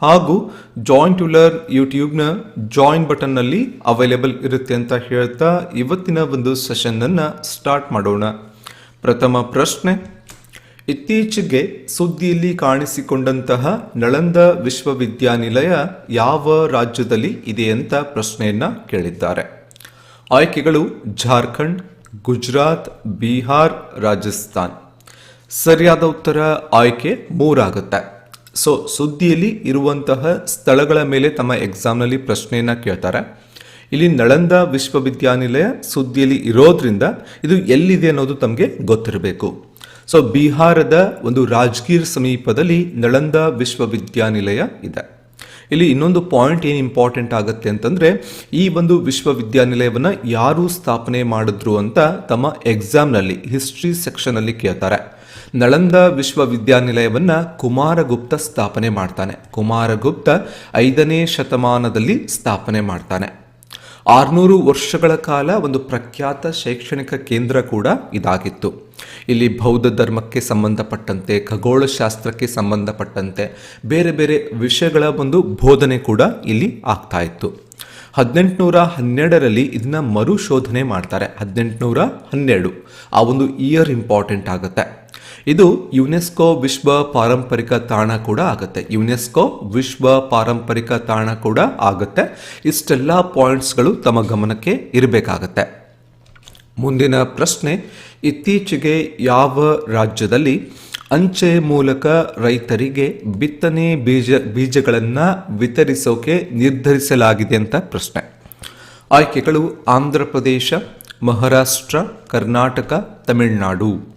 ಹಾಗೂ Join to Learn ಯೂಟ್ಯೂಬ್ನ join ಬಟನ್ನಲ್ಲಿ ಅವೈಲೇಬಲ್ ಇರುತ್ತೆ ಅಂತ ಹೇಳ್ತಾ ಇವತ್ತಿನ ಒಂದು ಸೆಷನ್ನನ್ನು ಸ್ಟಾರ್ಟ್ ಮಾಡೋಣ. ಪ್ರಥಮ ಪ್ರಶ್ನೆ. ಇತ್ತೀಚೆಗೆ ಸುದ್ದಿಯಲ್ಲಿ ಕಾಣಿಸಿಕೊಂಡಂತಹ ನಳಂದ ವಿಶ್ವವಿದ್ಯಾನಿಲಯ ಯಾವ ರಾಜ್ಯದಲ್ಲಿ ಇದೆ ಅಂತ ಪ್ರಶ್ನೆಯನ್ನ ಕೇಳಿದ್ದಾರೆ. ಆಯ್ಕೆಗಳು ಜಾರ್ಖಂಡ್, ಗುಜರಾತ್, ಬಿಹಾರ್, ರಾಜಸ್ಥಾನ್. ಸರಿಯಾದ ಉತ್ತರ ಆಯ್ಕೆ ಮೂರಾಗುತ್ತೆ. ಸೊ ಸುದ್ದಿಯಲ್ಲಿ ಇರುವಂತಹ ಸ್ಥಳಗಳ ಮೇಲೆ ತಮ್ಮ ಎಕ್ಸಾಮ್ನಲ್ಲಿ ಪ್ರಶ್ನೆಯನ್ನು ಕೇಳ್ತಾರೆ. ಇಲ್ಲಿ ನಳಂದ ವಿಶ್ವವಿದ್ಯಾನಿಲಯ ಸುದ್ದಿಯಲ್ಲಿ ಇರೋದ್ರಿಂದ ಇದು ಎಲ್ಲಿದೆ ಅನ್ನೋದು ತಮಗೆ ಗೊತ್ತಿರಬೇಕು. ಸೊ ಬಿಹಾರದ ಒಂದು ರಾಜ್ಗೀರ್ ಸಮೀಪದಲ್ಲಿ ನಳಂದ ವಿಶ್ವವಿದ್ಯಾನಿಲಯ ಇದೆ. ಇಲ್ಲಿ ಇನ್ನೊಂದು ಪಾಯಿಂಟ್ ಏನು ಇಂಪಾರ್ಟೆಂಟ್ ಆಗುತ್ತೆ ಅಂತಂದರೆ, ಈ ಒಂದು ವಿಶ್ವವಿದ್ಯಾನಿಲಯವನ್ನು ಯಾರು ಸ್ಥಾಪನೆ ಮಾಡಿದ್ರು ಅಂತ ತಮ್ಮ ಎಕ್ಸಾಮ್ನಲ್ಲಿ ಹಿಸ್ಟ್ರಿ ಸೆಕ್ಷನಲ್ಲಿ ಕೇಳ್ತಾರೆ. ನಳಂದ ವಿಶ್ವವಿದ್ಯಾನಿಲಯವನ್ನು ಕುಮಾರಗುಪ್ತ ಸ್ಥಾಪನೆ ಮಾಡ್ತಾನೆ. ಕುಮಾರಗುಪ್ತ ಐದನೇ ಶತಮಾನದಲ್ಲಿ ಸ್ಥಾಪನೆ ಮಾಡ್ತಾನೆ. ಆರ್ನೂರು ವರ್ಷಗಳ ಕಾಲ ಒಂದು ಪ್ರಖ್ಯಾತ ಶೈಕ್ಷಣಿಕ ಕೇಂದ್ರ ಕೂಡ ಇದಾಗಿತ್ತು. ಇಲ್ಲಿ ಬೌದ್ಧ ಧರ್ಮಕ್ಕೆ ಸಂಬಂಧಪಟ್ಟಂತೆ, ಖಗೋಳಶಾಸ್ತ್ರಕ್ಕೆ ಸಂಬಂಧಪಟ್ಟಂತೆ ಬೇರೆ ಬೇರೆ ವಿಷಯಗಳ ಒಂದು ಬೋಧನೆ ಕೂಡ ಇಲ್ಲಿ ಆಗ್ತಾ ಇತ್ತು. ಹದಿನೆಂಟುನೂರ ಹನ್ನೆರಡರಲ್ಲಿ ಇದನ್ನ ಮರುಶೋಧನೆ ಮಾಡ್ತಾರೆ. ಹದಿನೆಂಟುನೂರ ಹನ್ನೆರಡು. ಆ ಒಂದು ಇಯರ್ ಇಂಪಾರ್ಟೆಂಟ್ ಆಗುತ್ತೆ. ಇದು ಯುನೆಸ್ಕೋ ವಿಶ್ವ ಪಾರಂಪರಿಕ ತಾಣ ಕೂಡ ಆಗುತ್ತೆ. ಯುನೆಸ್ಕೋ ವಿಶ್ವ ಪಾರಂಪರಿಕ ತಾಣ ಕೂಡ ಆಗುತ್ತೆ. ಇಷ್ಟೆಲ್ಲ ಪಾಯಿಂಟ್ಸ್ಗಳು ತಮ್ಮ ಗಮನಕ್ಕೆ ಇರಬೇಕಾಗತ್ತೆ. ಮುಂದಿನ ಪ್ರಶ್ನೆ, ಇತ್ತೀಚೆಗೆ ಯಾವ ರಾಜ್ಯದಲ್ಲಿ ಅಂಚೆ ಮೂಲಕ ರೈತರಿಗೆ ಬಿತ್ತನೆ ಬೀಜ, ಬೀಜಗಳನ್ನು ವಿತರಿಸೋಕೆ ನಿರ್ಧರಿಸಲಾಗಿದೆ ಅಂತ ಪ್ರಶ್ನೆ. ಆಯ್ಕೆಗಳು ಆಂಧ್ರ ಪ್ರದೇಶ, ಮಹಾರಾಷ್ಟ್ರ, ಕರ್ನಾಟಕ, ತಮಿಳುನಾಡು.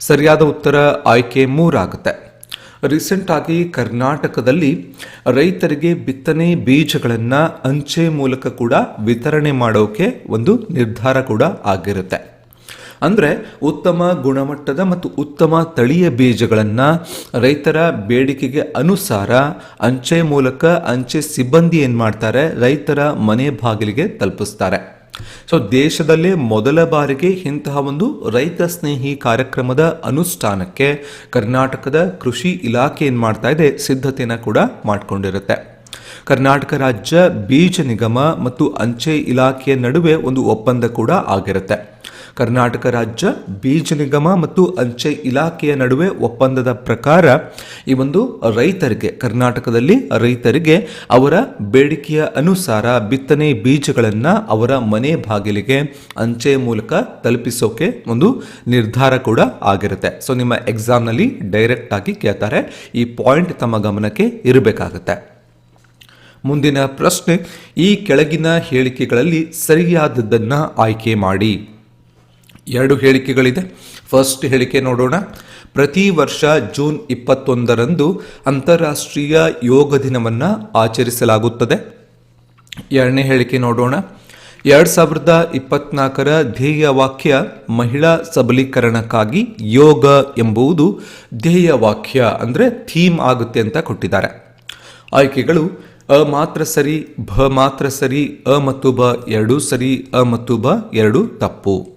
ಸರಿಯಾದ ಉತ್ತರ ಆಯ್ಕೆ ಮೂರಾಗುತ್ತೆ. ರೀಸೆಂಟ್ ಆಗಿ ಕರ್ನಾಟಕದಲ್ಲಿ ರೈತರಿಗೆ ಬಿತ್ತನೆ ಬೀಜಗಳನ್ನು ಅಂಚೆ ಮೂಲಕ ಕೂಡ ವಿತರಣೆ ಮಾಡೋಕೆ ಒಂದು ನಿರ್ಧಾರ ಕೂಡ ಆಗಿರುತ್ತೆ. ಅಂದರೆ ಉತ್ತಮ ಗುಣಮಟ್ಟದ ಮತ್ತು ಉತ್ತಮ ತಳಿಯ ಬೀಜಗಳನ್ನು ರೈತರ ಬೇಡಿಕೆಗೆ ಅನುಸಾರ ಅಂಚೆ ಮೂಲಕ ಅಂಚೆ ಸಿಬ್ಬಂದಿ ಏನು ಮಾಡ್ತಾರೆ? ರೈತರ ಮನೆ ಬಾಗಿಲಿಗೆ ತಲುಪಿಸ್ತಾರೆ. ಸೊ ದೇಶದಲ್ಲೇ ಮೊದಲ ಬಾರಿಗೆ ಇಂತಹ ಒಂದು ರೈತ ಸ್ನೇಹಿ ಕಾರ್ಯಕ್ರಮದ ಅನುಷ್ಠಾನಕ್ಕೆ ಕರ್ನಾಟಕದ ಕೃಷಿ ಇಲಾಖೆ ಏನು ಮಾಡ್ತಾ ಇದೆ? ಸಿದ್ಧತೆಯನ್ನು ಕೂಡ ಮಾಡಿಕೊಂಡಿರುತ್ತೆ. ಕರ್ನಾಟಕ ರಾಜ್ಯ ಬೀಜ ನಿಗಮ ಮತ್ತು ಅಂಚೆ ಇಲಾಖೆಯ ನಡುವೆ ಒಂದು ಒಪ್ಪಂದ ಕೂಡ ಆಗಿರುತ್ತೆ. ಕರ್ನಾಟಕ ರಾಜ್ಯ, ಬೀಜ ನಿಗಮ ಮತ್ತು ಅಂಚೆ ಇಲಾಖೆಯ ನಡುವೆ ಒಪ್ಪಂದದ ಪ್ರಕಾರ ಈ ಒಂದು ರೈತರಿಗೆ, ಕರ್ನಾಟಕದಲ್ಲಿ ರೈತರಿಗೆ ಅವರ ಬೇಡಿಕೆಯ ಅನುಸಾರ ಬಿತ್ತನೆ ಬೀಜಗಳನ್ನು ಅವರ ಮನೆ ಬಾಗಿಲಿಗೆ, ಅಂಚೆ ಮೂಲಕ ತಲುಪಿಸೋಕೆ ಒಂದು ನಿರ್ಧಾರ ಕೂಡ ಆಗಿರುತ್ತೆ. ಸೊ ನಿಮ್ಮ ಎಕ್ಸಾಮ್ನಲ್ಲಿ ಡೈರೆಕ್ಟ್ ಆಗಿ ಕೇಳ್ತಾರೆ, ಈ ಪಾಯಿಂಟ್ ತಮ್ಮ ಗಮನಕ್ಕೆ ಇರಬೇಕಾಗುತ್ತೆ. ಮುಂದಿನ ಪ್ರಶ್ನೆ, ಈ ಕೆಳಗಿನ ಹೇಳಿಕೆಗಳಲ್ಲಿ ಸರಿಯಾದದ್ದನ್ನು ಆಯ್ಕೆ ಮಾಡಿ. ಎರಡು ಹೇಳಿಕೆಗಳಿದೆ. ಫಸ್ಟ್ ಹೇಳಿಕೆ ನೋಡೋಣ. ಪ್ರತಿ ವರ್ಷ ಜೂನ್ ಇಪ್ಪತ್ತೊಂದರಂದು ಅಂತಾರಾಷ್ಟ್ರೀಯ ಯೋಗ ದಿನವನ್ನು ಆಚರಿಸಲಾಗುತ್ತದೆ. ಎರಡನೇ ಹೇಳಿಕೆ ನೋಡೋಣ. ಎರಡು ಸಾವಿರದ ಇಪ್ಪತ್ನಾಲ್ಕರ ಧ್ಯೇಯ ವಾಕ್ಯ ಮಹಿಳಾ ಸಬಲೀಕರಣಕ್ಕಾಗಿ ಯೋಗ ಎಂಬುದು ಧ್ಯೇಯ ವಾಕ್ಯ ಅಂದರೆ ಥೀಮ್ ಆಗುತ್ತೆ ಅಂತ ಕೊಟ್ಟಿದ್ದಾರೆ. ಆಯ್ಕೆಗಳು ಅ ಮಾತ್ರ ಸರಿ, ಭ ಮಾತ್ರ ಸರಿ, ಅ ಮತ್ತು ಬ ಎರಡೂ ಸರಿ, ಅ ಮತ್ತು ಬ ಎರಡೂ ತಪ್ಪು.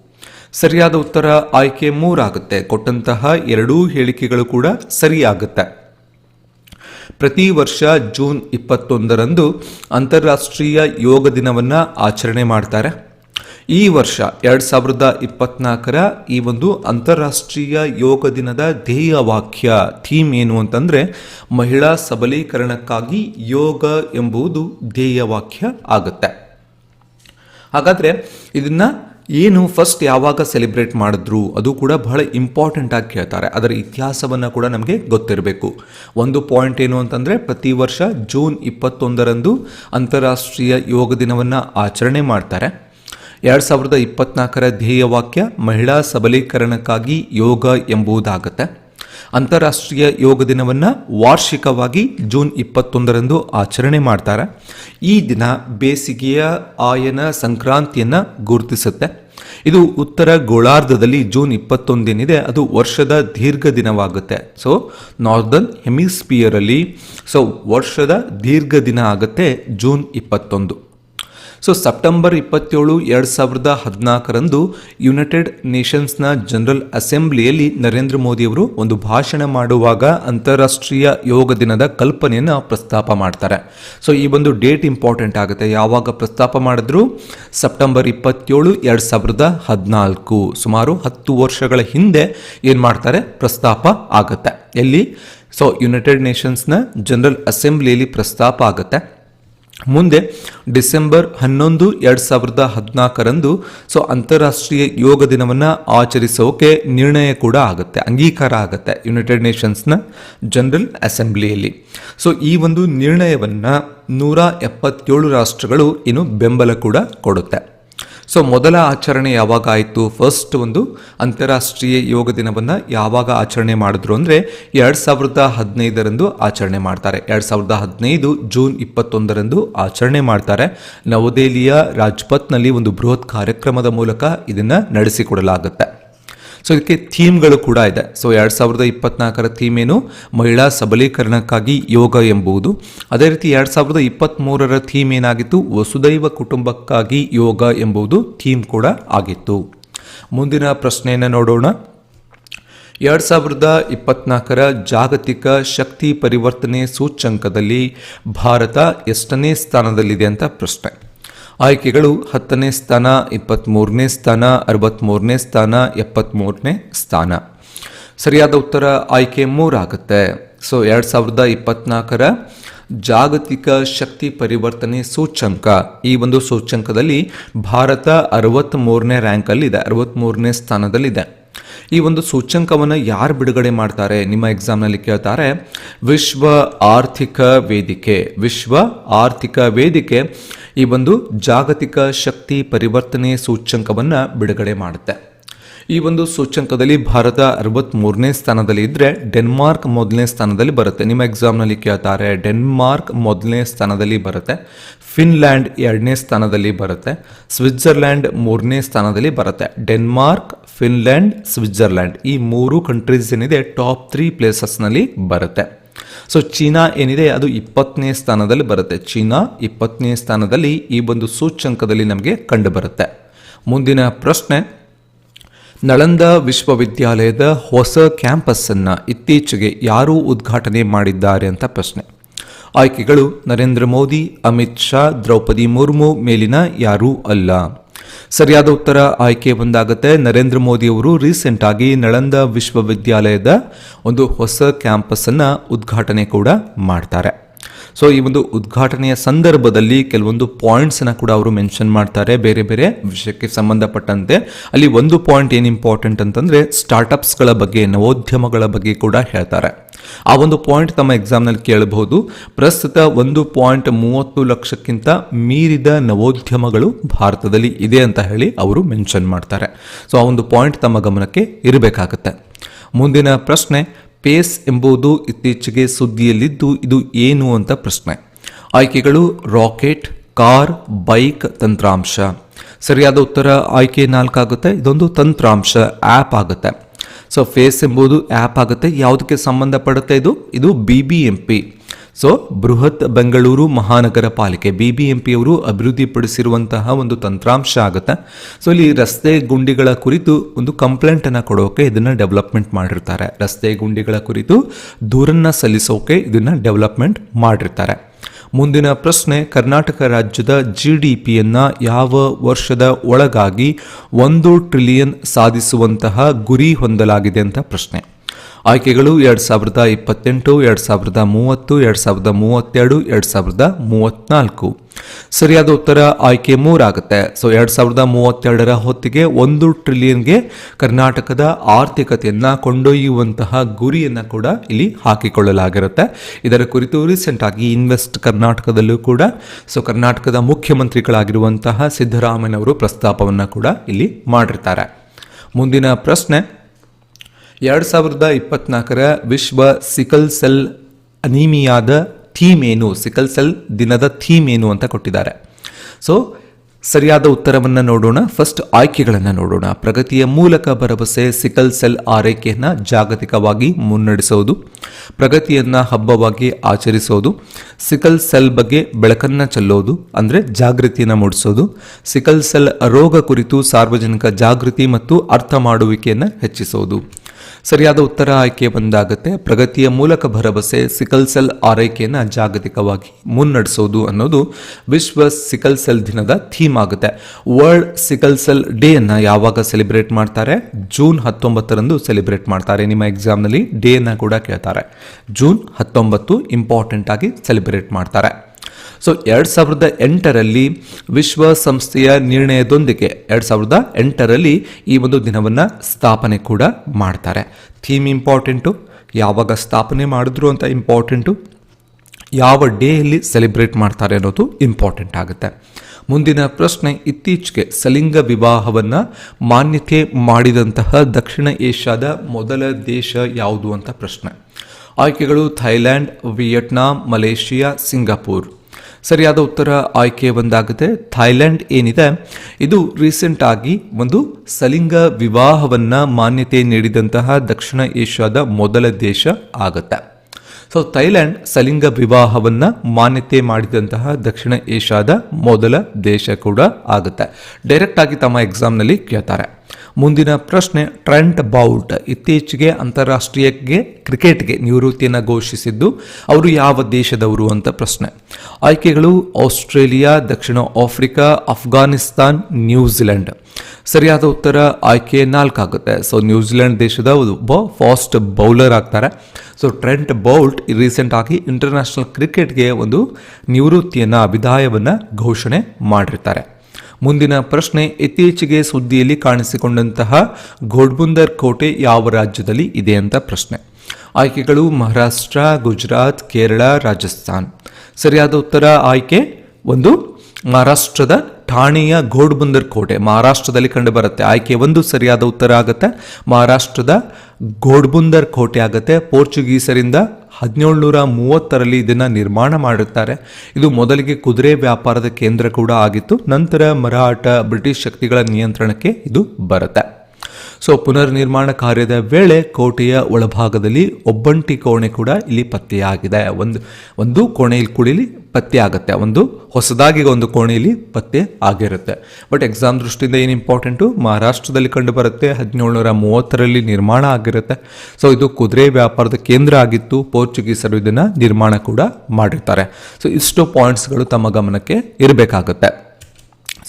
ಸರಿಯಾದ ಉತ್ತರ ಆಯ್ಕೆ ಮೂರಾಗುತ್ತೆ. ಕೊಟ್ಟಂತಹ ಎರಡೂ ಹೇಳಿಕೆಗಳು ಕೂಡ ಸರಿಯಾಗುತ್ತೆ. ಪ್ರತಿ ವರ್ಷ ಜೂನ್ ಇಪ್ಪತ್ತೊಂದರಂದು ಅಂತಾರಾಷ್ಟ್ರೀಯ ಯೋಗ ದಿನವನ್ನು ಆಚರಣೆ ಮಾಡ್ತಾರೆ. ಈ ವರ್ಷ ಎರಡು ಸಾವಿರದ ಇಪ್ಪತ್ನಾಲ್ಕರ ಈ ಒಂದು ಅಂತಾರಾಷ್ಟ್ರೀಯ ಯೋಗ ದಿನದ ಧ್ಯೇಯ ವಾಕ್ಯ ಥೀಮ್ ಏನು ಅಂತಂದರೆ ಮಹಿಳಾ ಸಬಲೀಕರಣಕ್ಕಾಗಿ ಯೋಗ ಎಂಬುದು ಧ್ಯೇಯ ವಾಕ್ಯ ಆಗುತ್ತೆ. ಹಾಗಾದರೆ ಇದನ್ನ ಏನು ಫಸ್ಟ್ ಯಾವಾಗ ಸೆಲೆಬ್ರೇಟ್ ಮಾಡಿದ್ರು ಅದು ಕೂಡ ಬಹಳ ಇಂಪಾರ್ಟೆಂಟ್ ಆಗಿ ಕೇಳ್ತಾರೆ. ಅದರ ಇತಿಹಾಸವನ್ನು ಕೂಡ ನಮಗೆ ಗೊತ್ತಿರಬೇಕು. ಒಂದು ಪಾಯಿಂಟ್ ಏನು ಅಂತಂದರೆ ಪ್ರತಿ ವರ್ಷ ಜೂನ್ ಇಪ್ಪತ್ತೊಂದರಂದು ಅಂತಾರಾಷ್ಟ್ರೀಯ ಯೋಗ ದಿನವನ್ನು ಆಚರಣೆ ಮಾಡ್ತಾರೆ. ಎರಡು ಸಾವಿರದ ಇಪ್ಪತ್ನಾಲ್ಕರ ಧ್ಯೇಯವಾಕ್ಯ ಮಹಿಳಾ ಸಬಲೀಕರಣಕ್ಕಾಗಿ ಯೋಗ ಎಂಬುದಾಗತ್ತೆ. ಅಂತಾರಾಷ್ಟ್ರೀಯ ಯೋಗ ದಿನವನ್ನು ವಾರ್ಷಿಕವಾಗಿ ಜೂನ್ ಇಪ್ಪತ್ತೊಂದರಂದು ಆಚರಣೆ ಮಾಡ್ತಾರೆ. ಈ ದಿನ ಬೇಸಿಗೆಯ ಆಯನ ಸಂಕ್ರಾಂತಿಯನ್ನು ಗುರುತಿಸುತ್ತೆ. ಇದು ಉತ್ತರ ಗೋಳಾರ್ಧದಲ್ಲಿ ಜೂನ್ ಇಪ್ಪತ್ತೊಂದೇನಿದೆ, ಅದು ವರ್ಷದ ದೀರ್ಘ ದಿನವಾಗುತ್ತೆ. ಸೊ ನಾರ್ದರ್ನ್ ಹೆಮಿಸ್ಪಿಯರಲ್ಲಿ ಸೊ ವರ್ಷದ ದೀರ್ಘ ದಿನ ಆಗುತ್ತೆ ಜೂನ್ ಇಪ್ಪತ್ತೊಂದು. ಸೊ ಸೆಪ್ಟೆಂಬರ್ ಇಪ್ಪತ್ತೇಳು, ಎರಡು ಸಾವಿರದ ಹದಿನಾಲ್ಕರಂದು ಯುನೈಟೆಡ್ ನೇಷನ್ಸ್ನ ಜನರಲ್ ಅಸೆಂಬ್ಲಿಯಲ್ಲಿ ನರೇಂದ್ರ ಮೋದಿಯವರು ಒಂದು ಭಾಷಣ ಮಾಡುವಾಗ ಅಂತಾರಾಷ್ಟ್ರೀಯ ಯೋಗ ದಿನದ ಕಲ್ಪನೆಯನ್ನು ಪ್ರಸ್ತಾಪ ಮಾಡ್ತಾರೆ. ಸೊ ಈ ಒಂದು ಡೇಟ್ ಇಂಪಾರ್ಟೆಂಟ್ ಆಗುತ್ತೆ. ಯಾವಾಗ ಪ್ರಸ್ತಾಪ ಮಾಡಿದ್ರು? ಸೆಪ್ಟೆಂಬರ್ ಇಪ್ಪತ್ತೇಳು, ಎರಡು ಸಾವಿರದ ಹದಿನಾಲ್ಕು. ಸುಮಾರು ಹತ್ತು ವರ್ಷಗಳ ಹಿಂದೆ ಏನು ಮಾಡ್ತಾರೆ? ಪ್ರಸ್ತಾಪ ಆಗುತ್ತೆ. ಎಲ್ಲಿ? ಸೊ ಯುನೈಟೆಡ್ ನೇಷನ್ಸ್ನ ಜನರಲ್ ಅಸೆಂಬ್ಲಿಯಲ್ಲಿ ಪ್ರಸ್ತಾಪ ಆಗುತ್ತೆ. ಮುಂದೆ ಡಿಸೆಂಬರ್ ಹನ್ನೊಂದು ಎರಡು ಸಾವಿರದ ಹದಿನಾಲ್ಕರಂದು, ಸೊ ಅಂತಾರಾಷ್ಟ್ರೀಯ ಯೋಗ ದಿನವನ್ನು ಆಚರಿಸೋಕೆ ನಿರ್ಣಯ ಕೂಡ ಆಗುತ್ತೆ, ಅಂಗೀಕಾರ ಆಗುತ್ತೆ ಯುನೈಟೆಡ್ ನೇಷನ್ಸ್ನ ಜನರಲ್ ಅಸೆಂಬ್ಲಿಯಲ್ಲಿ ಸೊ ಈ ಒಂದು ನಿರ್ಣಯವನ್ನು ನೂರ ಎಪ್ಪತ್ತೇಳು ರಾಷ್ಟ್ರಗಳು ಇನ್ನು ಬೆಂಬಲ ಕೂಡ ಕೊಡುತ್ತೆ. ಸೊ ಮೊದಲ ಆಚರಣೆ ಯಾವಾಗ ಆಯಿತು? ಫಸ್ಟ್ ಒಂದು ಅಂತಾರಾಷ್ಟ್ರೀಯ ಯೋಗ ದಿನವನ್ನು ಯಾವಾಗ ಆಚರಣೆ ಮಾಡಿದ್ರು ಅಂದರೆ ಎರಡು ಸಾವಿರದ ಹದಿನೈದರಂದು ಆಚರಣೆ ಮಾಡ್ತಾರೆ. ಎರಡು ಸಾವಿರದ ಹದಿನೈದು ಜೂನ್ ಇಪ್ಪತ್ತೊಂದರಂದು ಆಚರಣೆ ಮಾಡ್ತಾರೆ. ನವದೆಹಲಿಯ ರಾಜ್ಪಥ್ನಲ್ಲಿ ಒಂದು ಬೃಹತ್ ಕಾರ್ಯಕ್ರಮದ ಮೂಲಕ ಇದನ್ನು ನಡೆಸಿಕೊಡಲಾಗುತ್ತೆ. ಸೊ ಇದಕ್ಕೆ ಥೀಮ್ಗಳು ಕೂಡ ಇದೆ. ಸೊ ಎರಡು ಸಾವಿರದ ಇಪ್ಪತ್ನಾಲ್ಕರ ಥೀಮ್ ಏನು? ಮಹಿಳಾ ಸಬಲೀಕರಣಕ್ಕಾಗಿ ಯೋಗ ಎಂಬುದು ಅದೇ ರೀತಿ ಎರಡು ಸಾವಿರದ ಇಪ್ಪತ್ತ್ಮೂರರ ಥೀಮ್ ಏನಾಗಿತ್ತು? ವಸುದೈವ ಕುಟುಂಬಕ್ಕಾಗಿ ಯೋಗ ಎಂಬುದು ಥೀಮ್ ಕೂಡ ಆಗಿತ್ತು. ಮುಂದಿನ ಪ್ರಶ್ನೆಯನ್ನು ನೋಡೋಣ. ಎರಡು ಸಾವಿರದ ಇಪ್ಪತ್ನಾಲ್ಕರ ಜಾಗತಿಕ ಶಕ್ತಿ ಪರಿವರ್ತನೆ ಸೂಚ್ಯಂಕದಲ್ಲಿ ಭಾರತ ಎಷ್ಟನೇ ಸ್ಥಾನದಲ್ಲಿದೆ ಅಂತ ಪ್ರಶ್ನೆ. ಆಯ್ಕೆಗಳು ಹತ್ತನೇ ಸ್ಥಾನ ಇಪ್ಪತ್ತ್ಮೂರನೇ ಸ್ಥಾನ ಅರವತ್ತ್ಮೂರನೇ ಸ್ಥಾನ ಎಪ್ಪತ್ತ್ಮೂರನೇ ಸ್ಥಾನ. ಸರಿಯಾದ ಉತ್ತರ ಆಯ್ಕೆ ಮೂರಾಗುತ್ತೆ. ಸೊ ಎರಡು ಸಾವಿರದ ಇಪ್ಪತ್ನಾಲ್ಕರ ಜಾಗತಿಕ ಶಕ್ತಿ ಪರಿವರ್ತನೆ ಸೂಚ್ಯಂಕ. ಈ ಒಂದು ಸೂಚ್ಯಂಕದಲ್ಲಿ ಭಾರತ ಅರವತ್ತ್ಮೂರನೇ ರ್ಯಾಂಕಲ್ಲಿದೆ ಅರವತ್ತ್ಮೂರನೇ ಸ್ಥಾನದಲ್ಲಿದೆ. ಈ ಒಂದು ಸೂಚ್ಯಂಕವನ್ನು ಯಾರು ಬಿಡುಗಡೆ ಮಾಡ್ತಾರೆ? ನಿಮ್ಮ ಎಕ್ಸಾಮ್ನಲ್ಲಿ ಕೇಳ್ತಾರೆ, ವಿಶ್ವ ಆರ್ಥಿಕ ವೇದಿಕೆ. ವಿಶ್ವ ಆರ್ಥಿಕ ವೇದಿಕೆ ಈ ಒಂದು ಜಾಗತಿಕ ಶಕ್ತಿ ಪರಿವರ್ತನೆ ಸೂಚ್ಯಂಕವನ್ನು ಬಿಡುಗಡೆ ಮಾಡುತ್ತೆ. ಈ ಒಂದು ಸೂಚ್ಯಂಕದಲ್ಲಿ ಭಾರತ ಅರವತ್ತ್ಮೂರನೇ ಸ್ಥಾನದಲ್ಲಿ ಇದ್ದರೆ ಡೆನ್ಮಾರ್ಕ್ ಮೊದಲನೇ ಸ್ಥಾನದಲ್ಲಿ ಬರುತ್ತೆ. ನಿಮ್ಮ ಎಕ್ಸಾಮ್ನಲ್ಲಿ ಕೇಳ್ತಾರೆ, ಡೆನ್ಮಾರ್ಕ್ ಮೊದಲನೇ ಸ್ಥಾನದಲ್ಲಿ ಬರುತ್ತೆ. ಫಿನ್ಲ್ಯಾಂಡ್ ಎರಡನೇ ಸ್ಥಾನದಲ್ಲಿ ಬರುತ್ತೆ. ಸ್ವಿಟ್ಜರ್ಲ್ಯಾಂಡ್ ಮೂರನೇ ಸ್ಥಾನದಲ್ಲಿ ಬರುತ್ತೆ. ಡೆನ್ಮಾರ್ಕ್, ಫಿನ್ಲ್ಯಾಂಡ್, ಸ್ವಿಟ್ಜರ್ಲ್ಯಾಂಡ್ ಈ ಮೂರು ಕಂಟ್ರೀಸ್ ಏನಿದೆ ಟಾಪ್ ತ್ರೀ ಪ್ಲೇಸಸ್ನಲ್ಲಿ ಬರುತ್ತೆ. ಸೊ ಚೀನಾ ಏನಿದೆ, ಅದು ಇಪ್ಪತ್ತನೇ ಸ್ಥಾನದಲ್ಲಿ ಬರುತ್ತೆ. ಚೀನಾ ಇಪ್ಪತ್ತನೇ ಸ್ಥಾನದಲ್ಲಿ ಈ ಒಂದು ಸೂಚ್ಯಂಕದಲ್ಲಿ ನಮಗೆ ಕಂಡು ಬರುತ್ತೆ ಮುಂದಿನ ಪ್ರಶ್ನೆ, ನಳಂದ ವಿಶ್ವವಿದ್ಯಾಲಯದ ಹೊಸ ಕ್ಯಾಂಪಸ್ಸನ್ನು ಇತ್ತೀಚೆಗೆ ಯಾರು ಉದ್ಘಾಟನೆ ಮಾಡಿದ್ದಾರೆ ಅಂತ ಪ್ರಶ್ನೆ. ಆಯ್ಕೆಗಳು, ನರೇಂದ್ರ ಮೋದಿ, ಅಮಿತ್ ಶಾ, ದ್ರೌಪದಿ ಮುರ್ಮು ಮೇಲಿನ ಯಾರೂ ಅಲ್ಲ. ಸರಿಯಾದ ಉತ್ತರ ಆಯ್ಕೆ ಒಂದಾಗುತ್ತೆ ನರೇಂದ್ರ ಮೋದಿ ಅವರು ರೀಸೆಂಟ್ ಆಗಿ ನಳಂದ ವಿಶ್ವವಿದ್ಯಾಲಯದ ಒಂದು ಹೊಸ ಕ್ಯಾಂಪಸ್ ಅನ್ನ ಉದ್ಘಾಟನೆ ಕೂಡ ಮಾಡ್ತಾರೆ. ಸೊ ಈ ಒಂದು ಉದ್ಘಾಟನೆಯ ಸಂದರ್ಭದಲ್ಲಿ ಕೆಲವೊಂದು ಪಾಯಿಂಟ್ಸನ್ನು ಕೂಡ ಅವರು ಮೆನ್ಷನ್ ಮಾಡ್ತಾರೆ. ಬೇರೆ ಬೇರೆ ವಿಷಯಕ್ಕೆ ಸಂಬಂಧಪಟ್ಟಂತೆ. ಅಲ್ಲಿ ಒಂದು ಪಾಯಿಂಟ್ ಏನು ಇಂಪಾರ್ಟೆಂಟ್ ಅಂತಂದರೆ ಸ್ಟಾರ್ಟಪ್ಸ್ಗಳ ಬಗ್ಗೆ, ನವೋದ್ಯಮಗಳ ಬಗ್ಗೆ ಕೂಡ ಹೇಳ್ತಾರೆ. ಆ ಒಂದು ಪಾಯಿಂಟ್ ತಮ್ಮ ಎಕ್ಸಾಮ್ನಲ್ಲಿ ಕೇಳಬಹುದು. ಪ್ರಸ್ತುತ ಒಂದು ಪಾಯಿಂಟ್ ಮೂವತ್ತು ಲಕ್ಷಕ್ಕಿಂತ ಮೀರಿದ ನವೋದ್ಯಮಗಳು ಭಾರತದಲ್ಲಿ ಇದೆ ಅಂತ ಹೇಳಿ ಅವರು ಮೆನ್ಷನ್ ಮಾಡ್ತಾರೆ. ಸೊ ಆ ಒಂದು ಪಾಯಿಂಟ್ ತಮ್ಮ ಗಮನಕ್ಕೆ ಇರಬೇಕಾಗತ್ತೆ. ಮುಂದಿನ ಪ್ರಶ್ನೆ ಪೇಸ್ ಎಂಬುದು ಇತ್ತೀಚೆಗೆ ಸುದ್ದಿಯಲ್ಲಿದ್ದು ಇದು ಏನು ಅಂತ ಪ್ರಶ್ನೆ. ಆಯ್ಕೆಗಳು ರಾಕೆಟ್ ಕಾರ್ ಬೈಕ್ ತಂತ್ರಾಂಶ. ಸರಿಯಾದ ಉತ್ತರ ಆಯ್ಕೆ ನಾಲ್ಕಾಗುತ್ತೆ, ಇದೊಂದು ತಂತ್ರಾಂಶ ಆ್ಯಪ್ ಆಗುತ್ತೆ. ಸೊ ಫೇಸ್ ಎಂಬುದು ಆ್ಯಪ್ ಆಗುತ್ತೆ. ಯಾವುದಕ್ಕೆ ಸಂಬಂಧಪಡುತ್ತೆ ಇದು? ಇದು B B M P so Bruhat Bengaluru Mahanagara ಪಾಲಿಕೆ ಬಿ ಬಿ ಎಂ ಪಿಯವರು ಅಭಿವೃದ್ಧಿಪಡಿಸಿರುವಂತಹ ಒಂದು ತಂತ್ರಾಂಶ ಆಗುತ್ತೆ. ಸೊ ಇಲ್ಲಿ ರಸ್ತೆ ಗುಂಡಿಗಳ ಕುರಿತು ಒಂದು ಕಂಪ್ಲೇಂಟನ್ನು ಕೊಡೋಕೆ ಇದನ್ನು ಡೆವಲಪ್ಮೆಂಟ್ ಮಾಡಿರ್ತಾರೆ. ರಸ್ತೆ ಗುಂಡಿಗಳ ಕುರಿತು ದೂರನ್ನು ಸಲ್ಲಿಸೋಕೆ ಇದನ್ನು ಡೆವಲಪ್ಮೆಂಟ್ ಮಾಡಿರ್ತಾರೆ. ಮುಂದಿನ ಪ್ರಶ್ನೆ, ಕರ್ನಾಟಕ ರಾಜ್ಯದ ಜಿ ಡಿ ಪಿಯನ್ನು ಯಾವ ವರ್ಷದ ಒಳಗಾಗಿ ಒಂದು ಟ್ರಿಲಿಯನ್ ಸಾಧಿಸುವಂತಹ ಗುರಿ ಹೊಂದಲಾಗಿದೆ ಅಂತ ಪ್ರಶ್ನೆ. ಆಯ್ಕೆಗಳು ಎರಡು ಸಾವಿರದ ಇಪ್ಪತ್ತೆಂಟು, ಎರಡು ಸಾವಿರದ ಮೂವತ್ತು, ಎರಡು ಸಾವಿರದ ಮೂವತ್ತೆರಡು, ಎರಡು ಸಾವಿರದ ಮೂವತ್ತ್ನಾಲ್ಕು ಸರಿಯಾದ ಉತ್ತರ ಆಯ್ಕೆ ಮೂರಾಗುತ್ತೆ. ಸೊ ಎರಡು ಸಾವಿರದ ಮೂವತ್ತೆರಡರ ಹೊತ್ತಿಗೆ ಒಂದು ಟ್ರಿಲಿಯನ್ಗೆ ಕರ್ನಾಟಕದ ಆರ್ಥಿಕತೆಯನ್ನು ಕೊಂಡೊಯ್ಯುವಂತಹ ಗುರಿಯನ್ನ ಕೂಡ ಇಲ್ಲಿ ಹಾಕಿಕೊಳ್ಳಲಾಗಿರುತ್ತೆ. ಇದರ ಕುರಿತು ರೀಸೆಂಟ್ ಆಗಿ ಇನ್ವೆಸ್ಟ್ ಕರ್ನಾಟಕದಲ್ಲೂ ಕೂಡ ಸೊ ಕರ್ನಾಟಕದ ಮುಖ್ಯಮಂತ್ರಿಗಳಾಗಿರುವಂತಹ ಸಿದ್ದರಾಮಯ್ಯನವರು ಪ್ರಸ್ತಾಪವನ್ನು ಕೂಡ ಇಲ್ಲಿ ಮಾಡಿರ್ತಾರೆ. ಮುಂದಿನ ಪ್ರಶ್ನೆ ಎರಡು ಸಾವಿರದ ಇಪ್ಪತ್ನಾಲ್ಕರ ವಿಶ್ವ ಸಿಕಲ್ ಸೆಲ್ ಅನೀಮಿಯಾದ ಥೀಮ್ ಏನು? ಸಿಕಲ್ ಸೆಲ್ ದಿನದ ಥೀಮ್ ಏನು ಅಂತ ಕೊಟ್ಟಿದ್ದಾರೆ. ಸೊ ಸರಿಯಾದ ಉತ್ತರವನ್ನು ನೋಡೋಣ. ಫಸ್ಟ್ ಆಯ್ಕೆಗಳನ್ನು ನೋಡೋಣ. ಪ್ರಗತಿಯ ಮೂಲಕ ಭರವಸೆ, ಸಿಕಲ್ ಸೆಲ್ ಆರೈಕೆಯನ್ನು ಜಾಗತಿಕವಾಗಿ ಮುನ್ನಡೆಸೋದು, ಪ್ರಗತಿಯನ್ನು ಹಬ್ಬವಾಗಿ ಆಚರಿಸೋದು, ಸಿಕಲ್ ಸೆಲ್ ಬಗ್ಗೆ ಬೆಳಕನ್ನು ಚೆಲ್ಲೋದು, ಅಂದರೆ ಜಾಗೃತಿಯನ್ನು ಮೂಡಿಸೋದು, ಸಿಕಲ್ ಸೆಲ್ ರೋಗ ಕುರಿತು ಸಾರ್ವಜನಿಕ ಜಾಗೃತಿ ಮತ್ತು ಅರ್ಥ ಮಾಡುವಿಕೆಯನ್ನು ಹೆಚ್ಚಿಸೋದು. ಸರಿಯಾದ ಉತ್ತರ ಆಯ್ಕೆ ಬಂದಾಗುತ್ತೆ. ಪ್ರಗತಿಯ ಮೂಲಕ ಭರವಸೆ, ಸಿಕಲ್ ಸೆಲ್ ಆರೈಕೆಯನ್ನು ಜಾಗತಿಕವಾಗಿ ಮುನ್ನಡೆಸೋದು ಅನ್ನೋದು ವಿಶ್ವ ಸಿಕಲ್ ಸೆಲ್ ದಿನದ ಥೀಮ್ ಆಗುತ್ತೆ. ವರ್ಲ್ಡ್ ಸಿಕಲ್ ಸೆಲ್ ಡೇ ಅನ್ನ ಯಾವಾಗ ಸೆಲೆಬ್ರೇಟ್ ಮಾಡ್ತಾರೆ? ಜೂನ್ ಹತ್ತೊಂಬತ್ತರಂದು ಸೆಲೆಬ್ರೇಟ್ ಮಾಡ್ತಾರೆ. ನಿಮ್ಮ ಎಕ್ಸಾಮ್ನಲ್ಲಿ ಡೇ ಅನ್ನ ಕೂಡ ಕೇಳ್ತಾರೆ. ಜೂನ್ ಹತ್ತೊಂಬತ್ತು ಇಂಪಾರ್ಟೆಂಟ್ ಆಗಿ ಸೆಲೆಬ್ರೇಟ್ ಮಾಡ್ತಾರೆ. ಸೊ ಎರಡು ಸಾವಿರದ ಎಂಟರಲ್ಲಿ ವಿಶ್ವಸಂಸ್ಥೆಯ ನಿರ್ಣಯದೊಂದಿಗೆ ಎರಡು ಸಾವಿರದ ಎಂಟರಲ್ಲಿ ಈ ಒಂದು ದಿನವನ್ನು ಸ್ಥಾಪನೆ ಕೂಡ ಮಾಡ್ತಾರೆ. ಥೀಮ್ ಇಂಪಾರ್ಟೆಂಟು ಯಾವಾಗ ಸ್ಥಾಪನೆ ಮಾಡಿದ್ರು ಅಂತ ಇಂಪಾರ್ಟೆಂಟು ಯಾವ ಡೇಯಲ್ಲಿ ಸೆಲೆಬ್ರೇಟ್ ಮಾಡ್ತಾರೆ ಅನ್ನೋದು ಇಂಪಾರ್ಟೆಂಟ್ ಆಗುತ್ತೆ. ಮುಂದಿನ ಪ್ರಶ್ನೆ, ಇತ್ತೀಚೆಗೆ ಸಲಿಂಗ ವಿವಾಹವನ್ನು ಮಾನ್ಯತೆ ಮಾಡಿದಂತಹ ದಕ್ಷಿಣ ಏಷ್ಯಾದ ಮೊದಲ ದೇಶ ಯಾವುದು ಅಂತ ಪ್ರಶ್ನೆ. ಆಯ್ಕೆಗಳು ಥೈಲ್ಯಾಂಡ್, ವಿಯೆಟ್ನಾಂ, ಮಲೇಷಿಯಾ, ಸಿಂಗಾಪುರ್. ಸರಿಯಾದ ಉತ್ತರ ಆಯ್ಕೆ ಒಂದಾಗುತ್ತೆ ಥೈಲ್ಯಾಂಡ್ ಏನಿದೆ? ಇದು ರೀಸೆಂಟ್ ಆಗಿ ಒಂದು ಸಲಿಂಗ ವಿವಾಹವನ್ನ ಮಾನ್ಯತೆ ನೀಡಿದಂತಹ ದಕ್ಷಿಣ ಏಷ್ಯಾದ ಮೊದಲ ದೇಶ ಆಗುತ್ತೆ. ಸೊ ಥೈಲ್ಯಾಂಡ್ ಸಲಿಂಗ ವಿವಾಹವನ್ನ ಮಾನ್ಯತೆ ಮಾಡಿದಂತಹ ದಕ್ಷಿಣ ಏಷ್ಯಾದ ಮೊದಲ ದೇಶ ಕೂಡ ಆಗುತ್ತೆ. ಡೈರೆಕ್ಟ್ ಆಗಿ ತಮ್ಮ ಎಕ್ಸಾಮ್ನಲ್ಲಿ ಕೇಳ್ತಾರೆ. ಮುಂದಿನ ಪ್ರಶ್ನೆ, ಟ್ರೆಂಟ್ ಬೌಲ್ಟ್ ಇತ್ತೀಚೆಗೆ ಅಂತಾರಾಷ್ಟ್ರೀಯಕ್ಕೆ, ಕ್ರಿಕೆಟ್ಗೆ ನಿವೃತ್ತಿಯನ್ನು ಘೋಷಿಸಿದ್ದು ಅವರು ಯಾವ ದೇಶದವರು ಅಂತ ಪ್ರಶ್ನೆ. ಆಯ್ಕೆಗಳು, ಆಸ್ಟ್ರೇಲಿಯಾ, ದಕ್ಷಿಣ ಆಫ್ರಿಕಾ ಅಫ್ಘಾನಿಸ್ತಾನ್ ನ್ಯೂಜಿಲೆಂಡ್ ಸರಿಯಾದ ಉತ್ತರ, ಆಯ್ಕೆ ನಾಲ್ಕಾಗುತ್ತೆ. ಸೊ ನ್ಯೂಜಿಲೆಂಡ್ ದೇಶದ ಒಬ್ಬ ಫಾಸ್ಟ್ ಬೌಲರ್ ಆಗ್ತಾರೆ. ಸೊ ಟ್ರೆಂಟ್ ಬೌಲ್ಟ್ ರೀಸೆಂಟ್ ಆಗಿ ಇಂಟರ್ನ್ಯಾಷನಲ್ ಕ್ರಿಕೆಟ್ಗೆ ಒಂದು ನಿವೃತ್ತಿಯನ್ನು, ಅಭಿದಾಯವನ್ನು ಘೋಷಣೆ ಮಾಡಿರ್ತಾರೆ. ಮುಂದಿನ ಪ್ರಶ್ನೆ ಇತ್ತೀಚೆಗೆ ಸುದ್ದಿಯಲ್ಲಿ ಕಾಣಿಸಿಕೊಂಡಂತಹ ಘೋಡ್ಬುಂದರ್ ಕೋಟೆ ಯಾವ ರಾಜ್ಯದಲ್ಲಿ ಇದೆ ಅಂತ ಪ್ರಶ್ನೆ. ಆಯ್ಕೆಗಳು ಮಹಾರಾಷ್ಟ್ರ, ಗುಜರಾತ್, ಕೇರಳ, ರಾಜಸ್ಥಾನ್. ಸರಿಯಾದ ಉತ್ತರ ಆಯ್ಕೆ? ಒಂದು, ಮಹಾರಾಷ್ಟ್ರದ ಠಾಣೆಯ ಘೋಡ್ಬುಂದರ್ ಕೋಟೆ. ಮಹಾರಾಷ್ಟ್ರದಲ್ಲಿ ಕಂಡು ಬರುತ್ತೆ ಆಯ್ಕೆ ಒಂದು, ಸರಿಯಾದ ಉತ್ತರ ಆಗುತ್ತೆ. ಮಹಾರಾಷ್ಟ್ರದ ಘೋಡ್ಬುಂದರ್ ಕೋಟೆ ಆಗುತ್ತೆ. ಪೋರ್ಚುಗೀಸರಿಂದ ಹದಿನೇಳುನೂರ ಮೂವತ್ತರಲ್ಲಿ ಇದನ್ನು ನಿರ್ಮಾಣ ಮಾಡುತ್ತಾರೆ ಇದು ಮೊದಲಿಗೆ ಕುದುರೆ ವ್ಯಾಪಾರದ ಕೇಂದ್ರ ಕೂಡ ಆಗಿತ್ತು. ನಂತರ ಮರಾಠ ಬ್ರಿಟಿಷ್ ಶಕ್ತಿಗಳ ನಿಯಂತ್ರಣಕ್ಕೆ ಇದು ಬರುತ್ತೆ. ಸೊ ಪುನರ್ನಿರ್ಮಾಣ ಕಾರ್ಯದ ವೇಳೆ ಕೋಟೆಯ ಒಳಭಾಗದಲ್ಲಿ ಒಬ್ಬಂಟಿ ಕೋಣೆ ಕೂಡ ಇಲ್ಲಿ ಪತ್ತೆಯಾಗಿದೆ. ಒಂದು ಒಂದು ಕೋಣೆಯಲ್ಲಿ ಕೂಡ ಪತ್ತೆ ಆಗುತ್ತೆ ಒಂದು ಹೊಸದಾಗಿ ಒಂದು ಕೋಣೆಯಲ್ಲಿ ಪತ್ತೆ ಆಗಿರುತ್ತೆ. ಬಟ್ ಎಕ್ಸಾಮ್ ದೃಷ್ಟಿಯಿಂದ ಏನು ಇಂಪಾರ್ಟೆಂಟು ಮಹಾರಾಷ್ಟ್ರದಲ್ಲಿ ಕಂಡು ಬರುತ್ತೆ ಹದಿನೇಳುನೂರ ಮೂವತ್ತರಲ್ಲಿ ನಿರ್ಮಾಣ ಆಗಿರುತ್ತೆ. ಸೊ ಇದು ಕುದುರೆ ವ್ಯಾಪಾರದ ಕೇಂದ್ರ ಆಗಿತ್ತು. ಪೋರ್ಚುಗೀಸರು ಇದನ್ನು ನಿರ್ಮಾಣ ಕೂಡ ಮಾಡಿರ್ತಾರೆ. ಸೊ ಇಷ್ಟು ಪಾಯಿಂಟ್ಸ್ಗಳು ತಮ್ಮ ಗಮನಕ್ಕೆ ಇರಬೇಕಾಗುತ್ತೆ.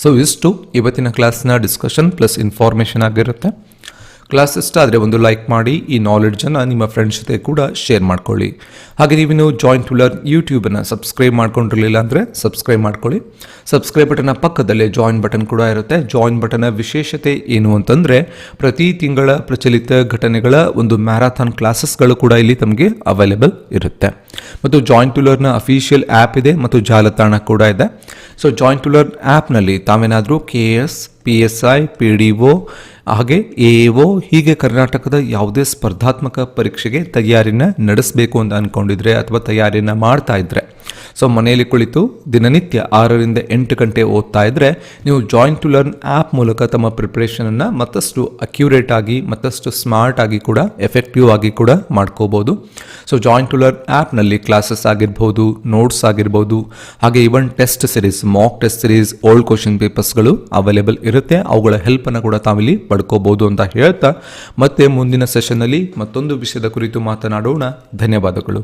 ಸೊ ಇಷ್ಟು ಇವತ್ತಿನ ಕ್ಲಾಸ್ನ ಡಿಸ್ಕಷನ್ ಪ್ಲಸ್ ಇನ್ಫಾರ್ಮೇಷನ್ ಆಗಿರುತ್ತೆ. ಕ್ಲಾಸ್ ಇಷ್ಟ ಆದರೆ ಒಂದು ಲೈಕ್ ಮಾಡಿ, ಈ ನಾಲೆಡ್ಜನ್ನು ನಿಮ್ಮ ಫ್ರೆಂಡ್ಸ್ ಜೊತೆ ಕೂಡ ಶೇರ್ ಮಾಡ್ಕೊಳ್ಳಿ. ಹಾಗೆ ನೀವಿನ್ನು ಜಾಯಿಂಟ್ ಟು ಲರ್ನ್ ಯೂಟ್ಯೂಬನ್ನು ಸಬ್ಸ್ಕ್ರೈಬ್ ಮಾಡ್ಕೊಂಡಿರಲಿಲ್ಲ ಅಂದರೆ ಸಬ್ಸ್ಕ್ರೈಬ್ ಮಾಡ್ಕೊಳ್ಳಿ. ಸಬ್ಸ್ಕ್ರೈಬ್ ಬಟನ್ನ ಪಕ್ಕದಲ್ಲೇ ಜಾಯಿನ್ ಬಟನ್ ಕೂಡ ಇರುತ್ತೆ. ಜಾಯಿನ್ ಬಟನ್ನ ವಿಶೇಷತೆ ಏನು ಅಂತಂದರೆ ಪ್ರತಿ ತಿಂಗಳ ಪ್ರಚಲಿತ ಘಟನೆಗಳ ಒಂದು ಮ್ಯಾರಥಾನ್ ಕ್ಲಾಸಸ್ಗಳು ಕೂಡ ಇಲ್ಲಿ ತಮಗೆ ಅವೈಲೇಬಲ್ ಇರುತ್ತೆ. ಮತ್ತು Join to Learn official app ಇದೆ ಮತ್ತು ಜಾಲತಾಣ ಕೂಡ ಇದೆ. ಸೊ ಜಾಯಿಂಟ್ ಟು ಲರ್ನ್ ಆ್ಯಪ್ನಲ್ಲಿ ತಾವೇನಾದರೂ K S P S I P D O ಹಾಗೆ ಎ ಒ ಹೀಗೆ ಕರ್ನಾಟಕದ ಯಾವುದೇ ಸ್ಪರ್ಧಾತ್ಮಕ ಪರೀಕ್ಷೆಗೆ ತಯಾರಿನ ನಡೆಸಬೇಕು ಅಂತ ಅನ್ಕೊಂಡಿದ್ರೆ ಅಥವಾ ತಯಾರಿನ ಮಾಡ್ತಾ ಇದ್ರೆ. ಸೊ ಮನೆಯಲ್ಲಿ ಕುಳಿತು ದಿನನಿತ್ಯ ಆರರಿಂದ ಎಂಟು ಗಂಟೆ ಓದ್ತಾ ಇದ್ರೆ ನೀವು ಜಾಯಿನ್ ಟು ಲರ್ನ್ ಆ್ಯಪ್ ಮೂಲಕ ತಮ್ಮ ಪ್ರಿಪ್ರೇಷನನ್ನು ಮತ್ತಷ್ಟು ಅಕ್ಯುರೇಟ್ ಆಗಿ, ಮತ್ತಷ್ಟು ಸ್ಮಾರ್ಟ್ ಆಗಿ ಕೂಡ ಎಫೆಕ್ಟಿವ್ ಆಗಿ ಕೂಡ ಮಾಡ್ಕೋಬೋದು. ಸೊ ಜಾಯಿನ್ ಟು ಲರ್ನ್ ಆ್ಯಪ್ನಲ್ಲಿ ಕ್ಲಾಸಸ್ ಆಗಿರ್ಬೋದು ನೋಟ್ಸ್ ಆಗಿರ್ಬೋದು, ಹಾಗೆ even test series mock test series old question ಪೇಪರ್ಸ್ಗಳು available ಇರುತ್ತೆ. ಅವುಗಳ ಹೆಲ್ಪನ್ನು ಕೂಡ ತಾವಿಲ್ಲಿ ಪಡ್ಕೋಬಹುದು ಅಂತ ಹೇಳ್ತಾ ಮತ್ತೆ ಮುಂದಿನ ಸೆಷನ್ನಲ್ಲಿ ಮತ್ತೊಂದು ವಿಷಯದ ಕುರಿತು ಮಾತನಾಡೋಣ. ಧನ್ಯವಾದಗಳು.